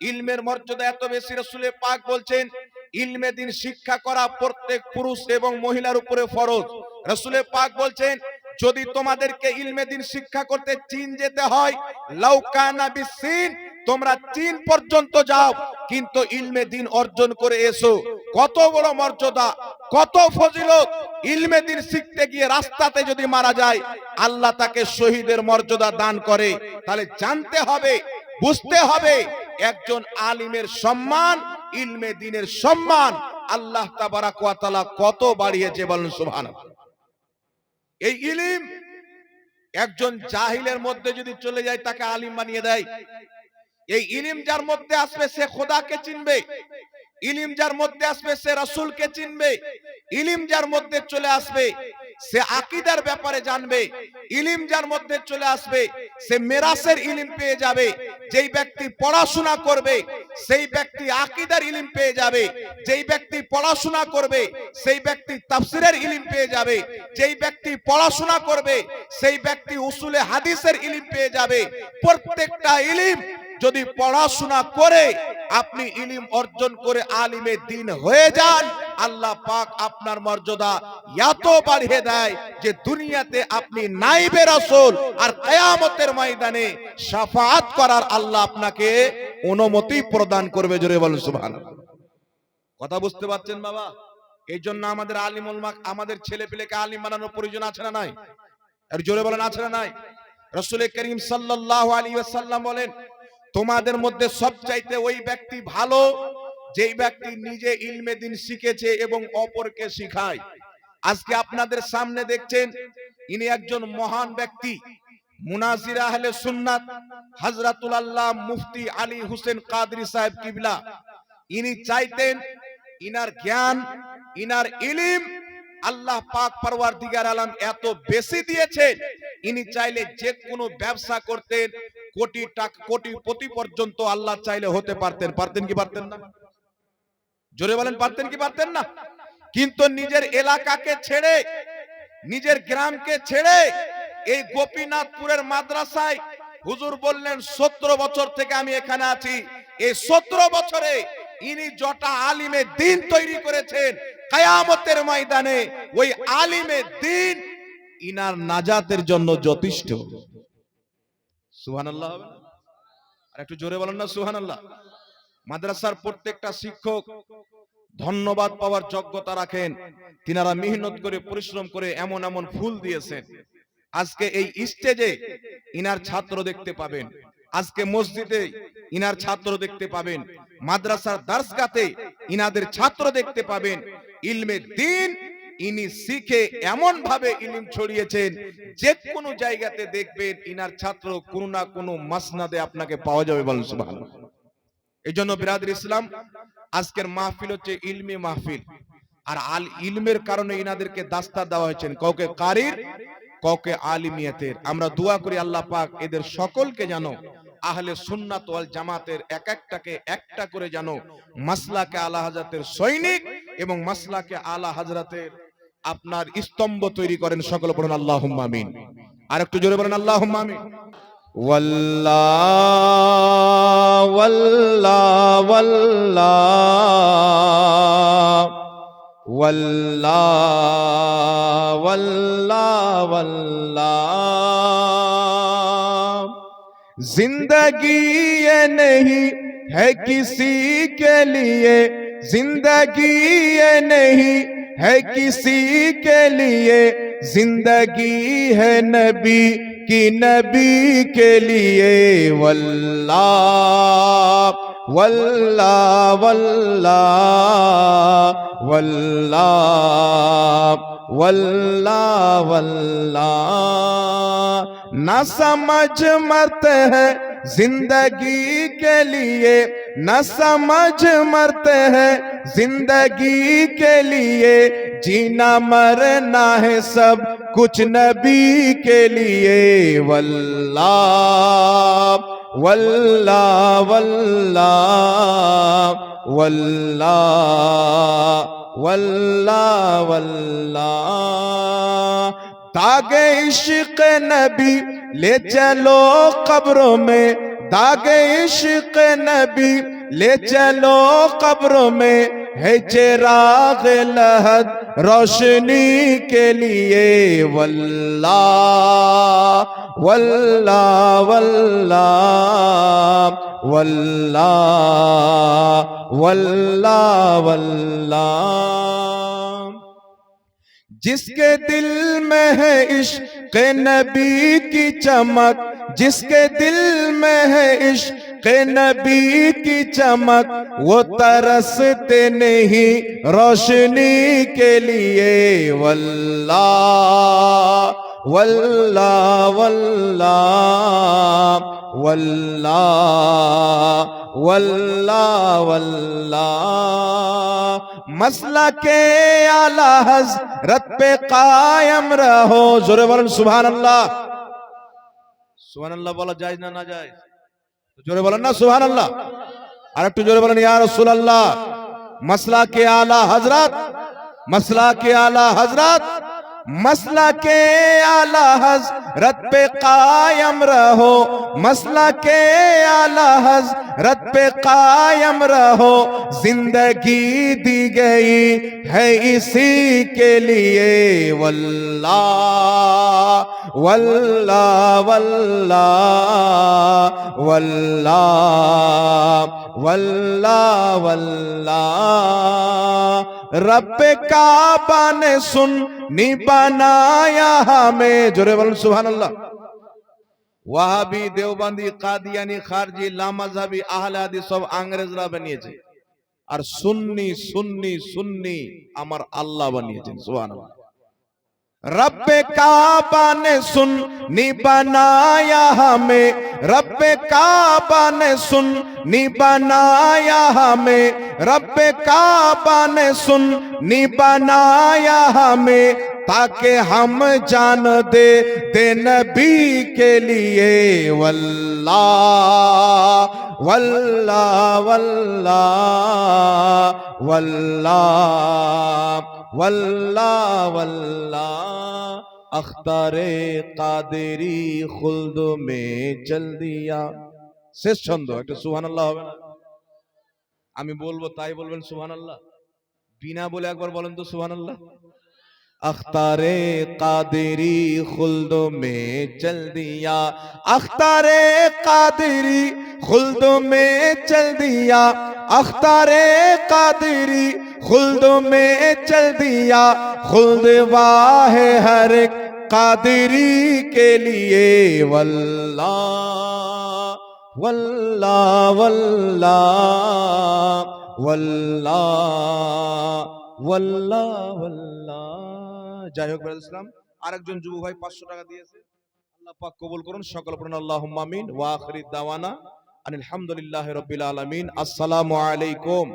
ইলমের মর্যাদা এত বেশি, রসুলের পাক বলছেন, ইলমে দিন শিক্ষা করা প্রত্যেক পুরুষ এবং মহিলার উপরে ফরজ। রসুলের পাক বলছেন, যদি তোমাদেরকে ইলমে দিন শিক্ষা করতে চীন যেতে হয় লাউকানা বিসিন, তোমরা চীন পর্যন্ত যাও, কিন্তু ইলমে দিন অর্জন করে এসো। কত বড় মর্যাদা, কত ফজিলত। ইলমে দিন শিখতে গিয়ে রাস্তাতে যদি মারা যায়, আল্লাহ তাকে শহীদের মর্যাদা দান করে। তাহলে জানতে হবে, বুঝতে হবে একজন আলিমের সম্মান, ইলমে দিনের সম্মান আল্লাহ তাবারাক ওয়া তাআলা কত বাড়িয়েছে বলেন সুবহানাল্লাহ। এই ইলিম একজন জাহিলের মধ্যে যদি চলে যায়, তাকে আলিম বানিয়ে দেয়। এই ইলিম যার মধ্যে আসবে, সে খোদাকে চিনবে। ইলিম যার মধ্যে আসবে, সে রাসূলকে চিনবে। ইলিম যার মধ্যে চলে আসবে সে আকিদার ব্যাপারে জানবে, ইলিম যার মধ্যে চলে আসবে, সে মেরাসের ইলিম পেয়ে যাবে, যেই ব্যক্তি পড়াশোনা করবে, সেই ব্যক্তি আকিদার ইলিম পেয়ে যাবে, যেই ব্যক্তি পড়াশোনা করবে, সেই ব্যক্তি তাফসিরের ইলিম পেয়ে যাবে, যেই ব্যক্তি পড়াশোনা করবে, সেই ব্যক্তি উসুলে হাদিসের ইলিম পেয়ে যাবে, প্রত্যেকটা ইলিম যদি পড়াশোনা করে আপনি ইলিম অর্জন করে আলিমে দিন হয়ে যান, আল্লাহ পাক আপনার মর্যাদা এত বাড়িয়ে দেয় যে দুনিয়াতে আপনি নাইবে রাসূল আর কিয়ামতের ময়দানে শাফাআত করার আল্লাহ আপনাকে অনুমতি প্রদান করবে। জোরে বলুন, সুবহানাল্লাহ। কথা বুঝতে পারছেন বাবা? এই জন্য আমাদের আলিম আমাদের ছেলে পেলেকে আলিম বানানোর প্রয়োজন আছে না নাই? আর জোরে বলেন, আছে না নাই? রসুল করিম সাল্লাল্লাহু আলাইহি ওয়াসাল্লাম বলেন তোমাদের মধ্যে সবচাইতে ওই ব্যক্তি ভালো, যেই ব্যক্তি নিজে ইলমে দিন শিখেছে এবং অপরকে শিখায়। আজকে আপনাদের সামনে দেখছেন, ইনি একজন মহান ব্যক্তি, মুনাজির আহলে সুন্নাত হযরতুল আল্লাহ মুফতি আলী হোসেন কাদরি সাহেব কিবলা। ইনি চাইতেন ইনার জ্ঞান, ইনার ইলিম আল্লাহ পাক পরওয়ারদিগার আলম এত বেশি দিয়েছেন, ইনি চাইলে যে কোনো ব্যবসা করতেন কোটি টাকা কোটি প্রতি পর্যন্ত আল্লাহ চাইলে হতে পারতেন। পারতেন কি পারতেন না? জোরে বলেন, পারতেন কি পারতেন না? কিন্তু নিজের এলাকাকে ছেড়ে, নিজের গ্রামকে ছেড়ে, এই গোপীনাথপুরের মাদ্রাসায় হুজুর বললেন, সতেরো বছর থেকে আমি এখানে আছি। এই সতেরো বছরে ইনি জটা আলিমে দিন তৈরি করেছেন, কায়ামতের ময়দানে ওই আলিমে দিন ইনার নাজাতের জন্য যথেষ্ট। সুবহানাল্লাহ হবে না? আর একটু জোরে বলেন না, সুবহানাল্লাহ। মাদ্রাসার প্রত্যেকটা শিক্ষক ধন্যবাদ পাওয়ার যোগ্যতা রাখেন। তিনারা মেহনত করে, পরিশ্রম করে এমন এমন ফুল দিয়েছেন। আজকে এই স্টেজে ইনার ছাত্র দেখতে পাবেন। আজকে মসজিদে ইনার ছাত্র দেখতে পাবেন। মাদ্রাসার দার্সগাতে ইনাদের ছাত্র দেখতে পাবেন। ইলমে দিন ইনি শিখে এমন ভাবে ইলিম ছড়িয়েছেন যে কোনো জায়গাতে দেখবেন ইনার ছাত্র কোনো না কোনো মাসনাদে আপনাকে পাওয়া যাবে বলেন সুবহানাল্লাহ। এই জন্য বিরাদের ইসলাম আজকের মাহফিল হচ্ছে ইলমি মাহফিল। আর আল ইলমের কারণে ইনাদেরকে দাস্তা দেওয়া হয়েছে কাউকে কারির কাউকে আলিমিয়াতের। আমরা দোয়া করি আল্লাহ পাক এদের সকলকে জানো আহলে সুন্নাত ওয়াল জামাতের এক একটাকে একটা করে জানো মাসলাকে আলা হাজরাতের সৈনিক এবং মাসলাকে আলা হাজরাতের আপনার স্তম্ভ তৈরি করেন সকল পড়ুন আল্লাহ আমিন আর একটু জোরে বলেন আল্লাহ আমিন والله والله والله والله والله जिंदगी ये नहीं है किसी के लिए जिंदगी ये नहीं ہے کسی کے لیے زندگی ہے نبی کی نبی کے لیے؟ واللہ واللہ واللہ واللہ واللہ واللہ۔ نہ سمجھ مرتے ہیں زندگی کے لیے نہ سمجھ مرتے ہیں۔ زندگی کے لیے جینا مرنا ہے سب کچھ نبی کے لیے۔ واللہ واللہ واللہ واللہ واللہ واللہ۔ داغ عشق نبی لے چلو قبروں میں داغ عشق نبی، لے چلو قبروں میں ہے چراغ لہد روشنی کے لیے، واللہ واللہ واللہ واللہ واللہ واللہ۔ جس کے دل میں ہے عشق عشق نبی کی چمک جس کے دل میں ہے عشق نبی کی چمک وہ ترستے نہیں روشنی کے لیے۔ واللہ واللہ واللہ واللہ واللہ واللہ۔ मसला के आला हजरत पे कायम रहो जोरे बोलन सुभान अल्लाह সুবহান আল্লাহ বলা যায় না না যায় জোরে বলেন না সুবহান আল্লাহ আর একটু জোরে বলেন ইয়া রাসূলুল্লাহ মাসলা কে আলা হযরত মাসলা কে আলা হযরত مسئلہ کے اعلی حضرت پہ قائم رہو مسئلہ کے اعلی حضرت پہ قائم رہو، زندگی دی گئی ہے اسی کے لیے، واللہ واللہ واللہ واللہ واللہ واللہ रब काबा ने सुन नी बनाया हमें जोरे बोलन सुभान अल्लाह ওয়াহাবি দেওবান্দি কাদিয়ানি খারজি লামাজাবি আহলে হাদিস সব আংরেজরা বানিয়েছে আর সুন্নি সুন্নি সুন্নি আমার আল্লাহ বানিয়েছেন সুবহানাল্লাহ رب کعبہ نے سننی بنایا ہمیں۔ رب کعبہ نے سننی بنایا ہمیں۔ رب کعبہ نے سننی بنایا ہمیں۔ تاکہ ہم جان دے دے نبی کے لیے۔ واللہ واللہ واللہ واللہ۔ واللہ واللہ اختار قادری خلد میں چل دیا শেষ ছন্দ একটা সুহান আল্লাহ হবে না। আমি বলব, তাই বলবেন সুহান আল্লাহ বিনা বলে একবার বলেন তো সুহান আল্লাহ আখতারে কাদেরি খুলদ মে চল দিয়া আখতারে কাদেরি খুলদ মে চল দিয়া আখতারে কাদেরি खुल्द में चल दिया खुल्द वाह हर एक कादरी के लिए वल्ला वल्ला वल्ला वल्ला ওয়াল্লা ওয়াল্লা যাই হোক ব্রাদার ইসলাম আরেকজন যুব ভাই পাঁচশো টাকা দিয়েছে আল্লাহ পাক কবুল করুন সকল পড়ুন আল্লাহুম্মা আমিন ওয়া আখিরি দাওয়ানা আনিল হামদুলিল্লাহি রাব্বিল আলামিন আসসালামু আলাইকুম